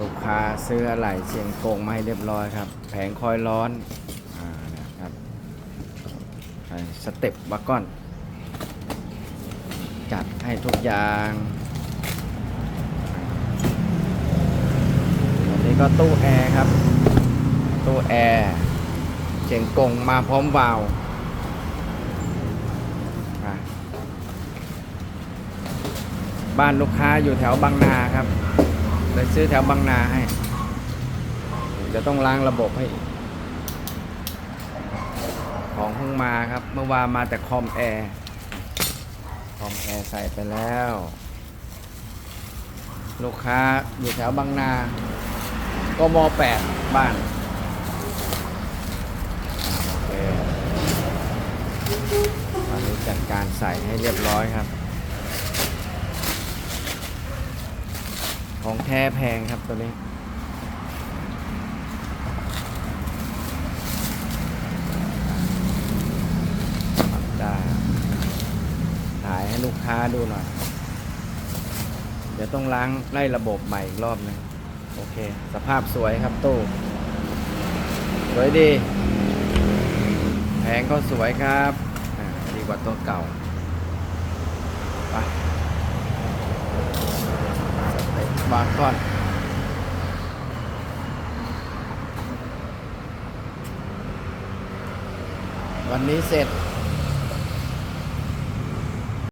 ลูกค้าซื้ออะไหล่เชียงกงมาให้เรียบร้อยครับ แผงคอยร้อนอ่านะครับสเต็ปวาก้อน จัดให้ทุกอย่างอันนี้ก็ตู้แอร์ครับ ตู้แอร์เชียงกงมาพร้อมวาล์วบ้านลูกค้าอยู่แถวบางนาครับ เลยซื้อแถวบางนาให้เดี๋ยวต้องล้างระบบให้ ของเพิ่งมาครับ เมื่อวานมาแต่คอมแอร์คอมแอร์ใส่ไปแล้ว ลูกค้าอยู่แถวบางนา ก็มแปดบ้านโอเคตอนนี้จัดการใส่ให้เรียบร้อยครับ ของแท้แพงครับตัวนี้ ได้ถ่ายให้ลูกค้าดูหน่อย เดี๋ยวต้องล้างไล่ระบบใหม่อีกรอบหนึง โอเค สภาพสวยครับตู้ สวยดีแผงก็สวยครับ ดีกว่าตัวเก่า ไปสเต็ป บาร์คอนวันนี้เสร็จ